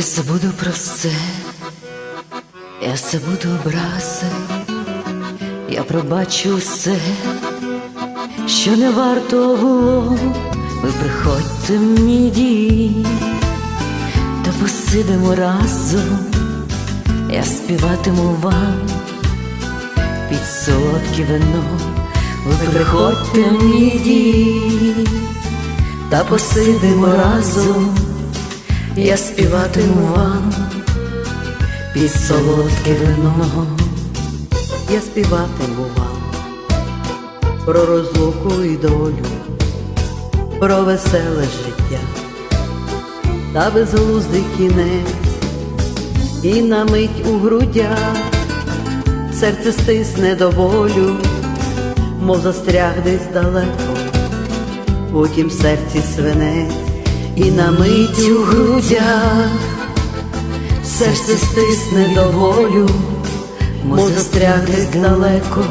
забуду про все, я забуду образи, я пробачу все, що не варто було, ви приходьте в мій дім, та посидимо разом, я співатиму вам під солодке вино, ви приходьте в мій дім, та посидимо разом. Я співатиму вам під солодке вино. я співатиму вам про розлуку і долю, про веселе життя та безглуздий кінець, і на мить у грудях серце стисне до болю, мов застряг десь далеко, потім серці свинець, І на мить у грудях серце стисне до волю, мов застряг далеко,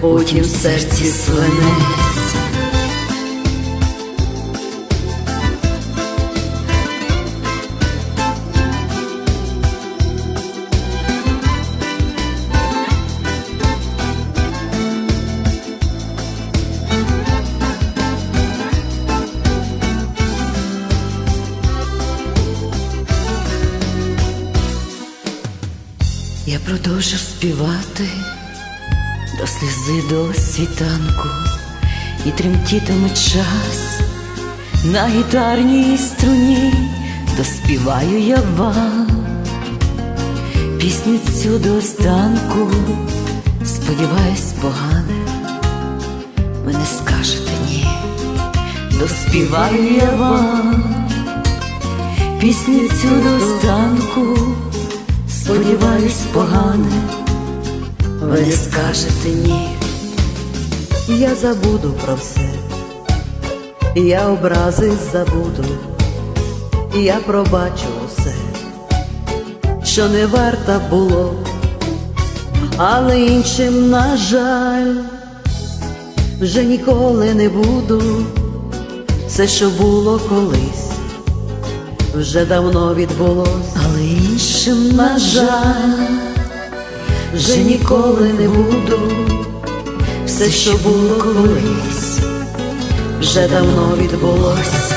потім в серці свинець. Я продовжу співати до слізи до світанку, і тремтітиме час на гітарній струні, доспіваю я вам пісню цю до останку, сподіваюсь, погане, ви не скажете ні, доспіваю я вам пісню цю до останку. Сподіваюсь, погане, ви не скажете ні. я забуду про все, я образи забуду, я пробачу усе, що не варто було, але іншим, на жаль, вже ніколи не буду, все, що було колись, вже давно відбулось. Але іншим, на жаль, вже ніколи не буду. Все, що було колись, вже давно відбулось.